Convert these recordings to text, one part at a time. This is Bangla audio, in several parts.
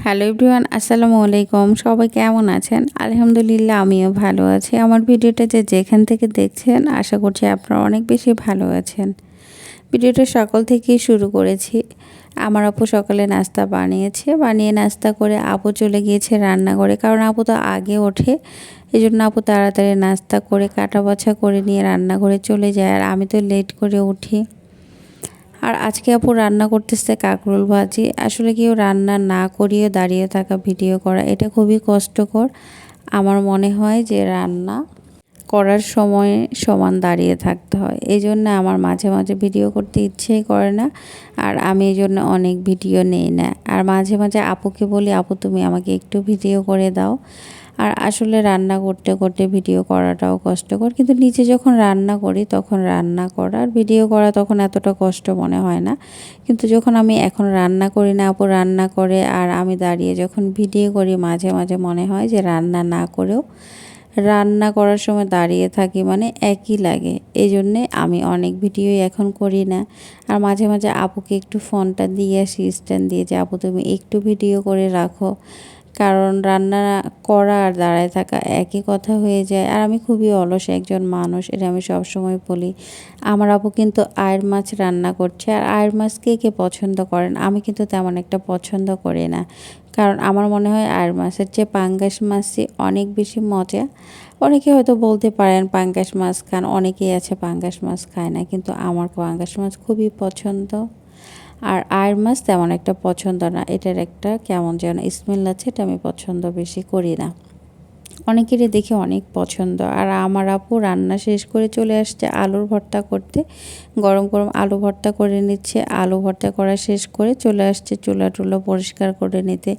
হ্যালো এভরিওয়ান, আসসালামু আলাইকুম। সবাই কেমন আছেন? আলহামদুলিল্লাহ, আমিও ভালো আছি। আমার ভিডিওটা যে যেখান থেকে দেখছেন, আশা করছি আপনারা অনেক বেশি ভালো আছেন। ভিডিওটা সকাল থেকেই শুরু করেছি। আমার আপু সকালে নাস্তা বানিয়েছে। বানিয়ে নাস্তা করে আপু চলে গিয়েছে রান্না করে কারণ আপু তো আগে ওঠে। এই জন্য আপু তাড়াতাড়ি নাস্তা করে কাটা বাছা করে নিয়ে রান্না করে চলে যায়। আর আমি তো লেট করে উঠি। আর আজকে আপু রান্না করতেছে কাকরোল ভাজি। আসলে কেউ রান্না না করিয়ে দাঁড়িয়ে থাকা ভিডিও করা, এটা খুবই কষ্টকর। আমার মনে হয় যে রান্না করার সময় সমান দাঁড়িয়ে থাকতে হয়। এই জন্য আমার মাঝে মাঝে ভিডিও করতে ইচ্ছেই করে না আর আমি এই জন্য অনেক ভিডিও নেই না। আর মাঝে মাঝে আপুকে বলি, আপু, তুমি আমাকে একটু ভিডিও করে দাও। আর আসলে রান্না করতে করতে ভিডিও করাটাও কষ্টকর। কিন্তু নিচে যখন রান্না করি, তখন রান্না করার ভিডিও করা তখন এতটা কষ্ট মনে হয় না। কিন্তু যখন আমি এখন রান্না করি না, আপু রান্না করে আর আমি দাঁড়িয়ে যখন ভিডিও করি, মাঝে মাঝে মনে হয় যে রান্না না করেও রান্না করার সময় দাঁড়িয়ে থাকি মানে একই লাগে। এই জন্যে আমি অনেক ভিডিওই এখন করি না। আর মাঝে মাঝে আপুকে একটু ফোনটা দিয়ে আসি স্ট্যান্ড দিয়ে যে, আপু তুমি একটু ভিডিও করে রাখো। কারণ রান্না করা আর দাঁড়ায় থাকা একই কথা হয়ে যায়। আর আমি খুবই অলস একজন মানুষ, এটা আমি সবসময় বলি। আমার আপু কিন্তু আয়ের মাছ রান্না করছে আর আয়ের মাছ কে কে পছন্দ করেন? আমি কিন্তু তেমন একটা পছন্দ করি না। কারণ আমার মনে হয় আয়ের মাছের চেয়ে পাঙ্গাস মাছই অনেক বেশি মজা। অনেকে হয়তো বলতে পারেন পাঙ্গাস মাছ খান, অনেকেই আছে পাঙ্গাস মাছ খায় না, কিন্তু আমার পাঙ্গাস মাছ খুবই পছন্দ। আর আয়ের মাছ তেমন একটা পছন্দ না। এটার একটা কেমন যেন স্মেল আছে, এটা আমি পছন্দ বেশি করি না। অনেকেরই দেখে অনেক পছন্দ। আর আমার আপু রান্না শেষ করে চলে আসছে আলুর ভর্তা করতে। গরম গরম আলু ভর্তা করে নিচ্ছে। আলু ভর্তা করা শেষ করে চলে আসছে চুলা টুলো পরিষ্কার করে নিতে।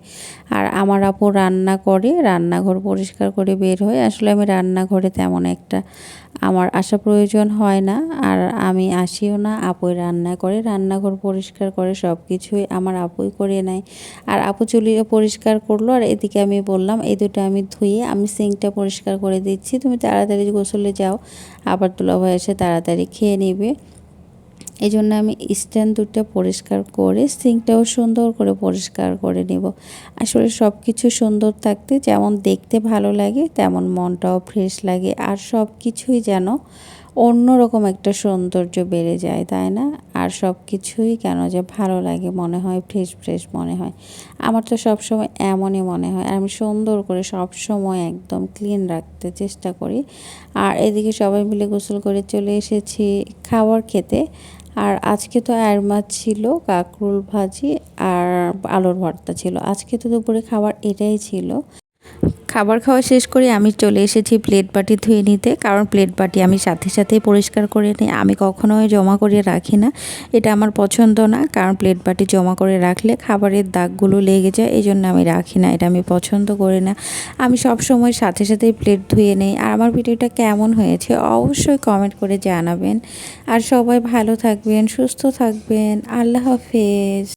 আর আমার আপু রান্না করে, রান্নাঘর পরিষ্কার করে বের হয় আসলে আমি রান্নাঘরে তেমন একটা আমার আসা প্রয়োজন হয় না। আর আমি আসিও না, আপুই রান্না করে, রান্নাঘর পরিষ্কার করে সব কিছুই আমার আপুই করে নেয়। আর আপু চুলি পরিষ্কার করল। আর এদিকে আমি বললাম, এই দুটো আমি ধুয়ে আমি সিঙ্কটা পরিষ্কার করে দিচ্ছি। তুমি তাড়াতাড়ি গোসলে যাও। আবার দুলাভাই এসে তাড়াতাড়ি খেয়ে নেবে। এই জন্য আমি স্ট্যান্ড দুটো পরিষ্কার করে, সিঙ্কটাও সুন্দর করে পরিষ্কার করে নেব। আসলে সব কিছু সুন্দর থাকতে যেমন দেখতে ভালো লাগে, তেমন মনটাও ফ্রেশ লাগে। আর সব কিছুই যেন অন্যরকম একটা সৌন্দর্য বেড়ে যায়, তাই না? আর সব কিছুই কেন যে ভালো লাগে মনে হয়, ফ্রেশ ফ্রেশ মনে হয়। আমার তো সব সময় এমনই মনে হয়। আর আমি সুন্দর করে সব সময় একদম ক্লিন রাখতে চেষ্টা করি। আর এদিকে সবাই মিলে গোসল করে চলে এসেছি খাবার খেতে। আর আজকে তো আর মাছ ছিল, কাকরুল ভাজি আর আলুর ভর্তা ছিল। আজকে তো দুপুরে খাবার এটাই ছিল। খাবার খাওয়া শেষ করে আমি চলে এসেছি প্লেট বাটি ধুয়ে নিতে। কারণ প্লেট বাটি আমি সাথে সাথেই পরিষ্কার করে নিই। আমি কখনোই জমা করে রাখি না। এটা আমার পছন্দ না। কারণ প্লেট বাটি জমা করে রাখলে খাবারের দাগগুলো লেগে যায়। এই জন্য আমি রাখি না। এটা আমি পছন্দ করি না। আমি সব সময় সাথে সাথেই প্লেট ধুয়ে নেই। আর আমার ভিডিওটা কেমন হয়েছে অবশ্যই কমেন্ট করে জানাবেন। আর সবাই ভালো থাকবেন, সুস্থ থাকবেন। আল্লাহ হাফেজ।